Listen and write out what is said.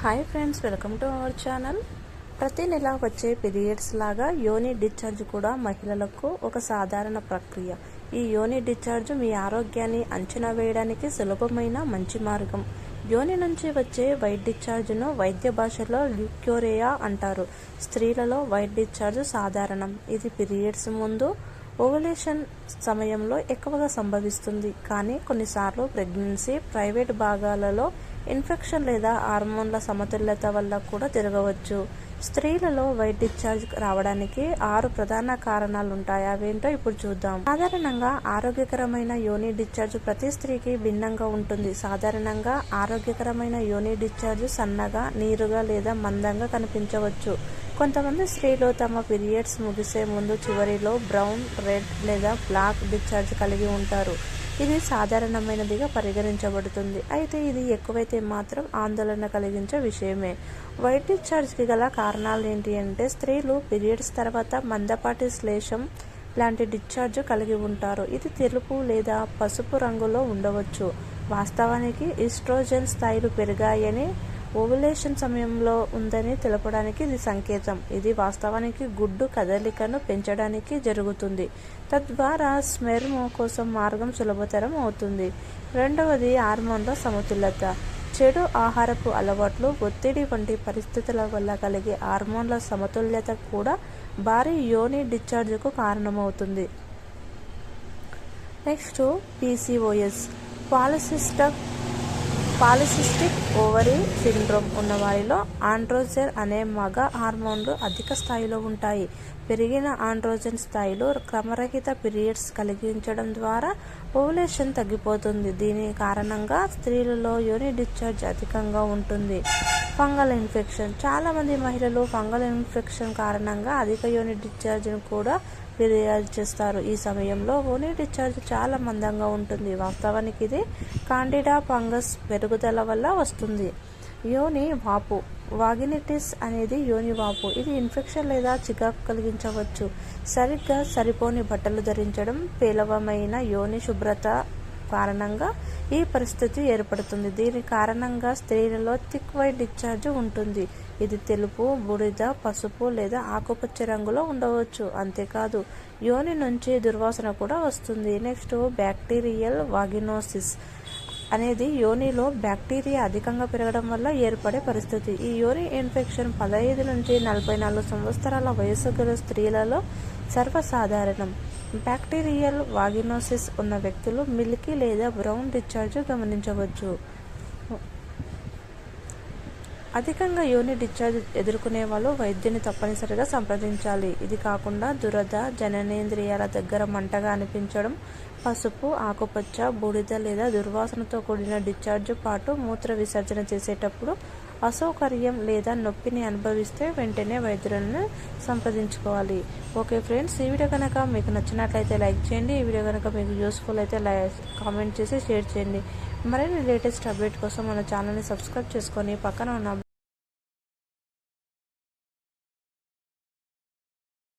Hi friends welcome to our channel ప్రతి నెల వచ్చే పీరియడ్స్ లాగా యోని డిశ్చార్జ్ కూడా మహిళలకు ఒక సాధారణ ప్రక్రియ. ఈ యోని డిశ్చార్జ్ మీ ఆరోగ్యాన్ని అంచనా వేయడానికి సులభమైన మంచి మార్గం. యోని నుంచి వచ్చే వైట్ డిశ్చార్జ్ను వైద్య భాషలో ల్యూక్యోరియా అంటారు. స్త్రీలలో వైట్ డిశ్చార్జ్ సాధారణం. ఇది పీరియడ్స్ ముందు ఓవలేషన్ సమయంలో ఎక్కువగా సంభవిస్తుంది. కానీ కొన్నిసార్లు ప్రెగ్నెన్సీ ప్రైవేట్ భాగాలలో ఇన్ఫెక్షన్ లేదా హార్మోన్ల సమతుల్యత వల్ల కూడా తిరగవచ్చు. స్త్రీలలో వైట్ డిశ్చార్జ్ రావడానికి ఆరు ప్రధాన కారణాలు ఉంటాయి అవేంటో ఇప్పుడు చూద్దాం. సాధారణంగా ఆరోగ్యకరమైన యోని డిశ్చార్జ్ ప్రతి స్త్రీకి భిన్నంగా ఉంటుంది. సాధారణంగా ఆరోగ్యకరమైన యోని డిశ్చార్జ్ సన్నగా నీరుగా లేదా మందంగా కనిపించవచ్చు. కొంతమంది స్త్రీలు తమ పీరియడ్స్ ముగిసే ముందు చివరిలో బ్రౌన్ రెడ్ లేదా బ్లాక్ డిశ్చార్జ్ కలిగి ఉంటారు. ఇది సాధారణమైనదిగా పరిగణించబడుతుంది. అయితే ఇది ఎక్కువైతే మాత్రం ఆందోళన కలిగించే విషయమే. వైట్ డిశ్చార్జ్కి గల కారణాలు ఏంటి అంటే స్త్రీలు పీరియడ్స్ తర్వాత మందపాటి శ్లేషం లాంటి డిశ్చార్జ్ కలిగి ఉంటారు. ఇది తెలుపు లేదా పసుపు రంగులో ఉండవచ్చు. వాస్తవానికి ఈస్ట్రోజెన్ స్థాయిలు పెరిగాయని ఓవులేషన్ సమయంలో ఉందని తెలపడానికి ఇది సంకేతం. ఇది వాస్తవానికి గుడ్డు కదలికను పెంచడానికి జరుగుతుంది. తద్వారా స్మెర్మ్ కోసం మార్గం సులభతరం అవుతుంది. రెండవది హార్మోన్ల సమతుల్యత. చెడు ఆహారపు అలవాట్లు ఒత్తిడి వంటి పరిస్థితుల వల్ల కలిగే హార్మోన్ల సమతుల్యత కూడా భారీ యోని డిశ్చార్జ్కు కారణమవుతుంది. Next PCOS. పాలసిస్టమ్ polycystic ovary syndrome ఉన్న వారిలో ఆండ్రోజెన్ అనే మగ హార్మోన్లు అధిక స్థాయిలో ఉంటాయి. పెరిగిన ఆండ్రోజెన్ స్థాయిలు క్రమరహిత పీరియడ్స్ కలిగించడం ద్వారా ఓవులేషన్ తగ్గిపోతుంది. దీని కారణంగా స్త్రీలలో యోని డిశ్చార్జ్ అధికంగా ఉంటుంది. Fungal infection. చాలామంది మహిళలు ఫంగల్ ఇన్ఫెక్షన్ కారణంగా అధిక యోని డిశ్చార్జ్ను కూడా ఫిర్యాదు చేస్తారు ఈ సమయంలో. ఓని డిశ్చార్జ్ చాలా మందంగా ఉంటుంది. వాస్తవానికి ఇది కాండిడా ఫంగస్ పెరుగుదల వల్ల వస్తుంది. యోని వాపు వాగినిటిస్ అనేది యోని వాపు. ఇది ఇన్ఫెక్షన్ లేదా చికాకు కలిగించవచ్చు. సరిగ్గా సరిపోని బట్టలు ధరించడం పేలవమైన యోని శుభ్రత కారణంగా ఈ పరిస్థితి ఏర్పడుతుంది. దీని కారణంగా స్త్రీలలో థిక్ వైట్ డిశ్చార్జ్ ఉంటుంది. ఇది తెలుపు బూడిద పసుపు లేదా ఆకుపచ్చ రంగులో ఉండవచ్చు. అంతేకాదు యోని నుంచి దుర్వాసన కూడా వస్తుంది. Next bacterial vaginosis. అనేది యోనిలో బ్యాక్టీరియా అధికంగా పెరగడం వల్ల ఏర్పడే పరిస్థితి. ఈ యోని ఇన్ఫెక్షన్ పదహైదు నుంచి నలభై నాలుగు సంవత్సరాల వయసు గల స్త్రీలలో సర్వసాధారణం. బ్యాక్టీరియల్ వాగినోసిస్ ఉన్న వ్యక్తులు మిల్కీ లేదా బ్రౌన్ డిశ్చార్జ్ గమనించవచ్చు. అధికంగా యోని డిశ్చార్జ్ ఎదుర్కొనే వాళ్ళు వైద్యుని తప్పనిసరిగా సంప్రదించాలి. ఇది కాకుండా దురద జననేంద్రియాల దగ్గర మంటగా అనిపించడం పసుపు ఆకుపచ్చ బూడిద లేదా దుర్వాసనతో కూడిన డిశ్చార్జ్ పాటు మూత్ర విసర్జన చేసేటప్పుడు అసౌకర్యం లేదా నొప్పిని అనుభవిస్తే వెంటనే వైద్యులను సంప్రదించుకోవాలి. ఓకే ఫ్రెండ్స్ ఈ వీడియో కనుక మీకు నచ్చినట్లయితే లైక్ చేయండి. ఈ వీడియో కనుక మీకు యూస్ఫుల్ అయితే లై కామెంట్ చేసి షేర్ చేయండి. మరిన్ని లేటెస్ట్ అప్డేట్ కోసం మన ఛానల్ని సబ్స్క్రైబ్ చేసుకొని పక్కన ఉన్న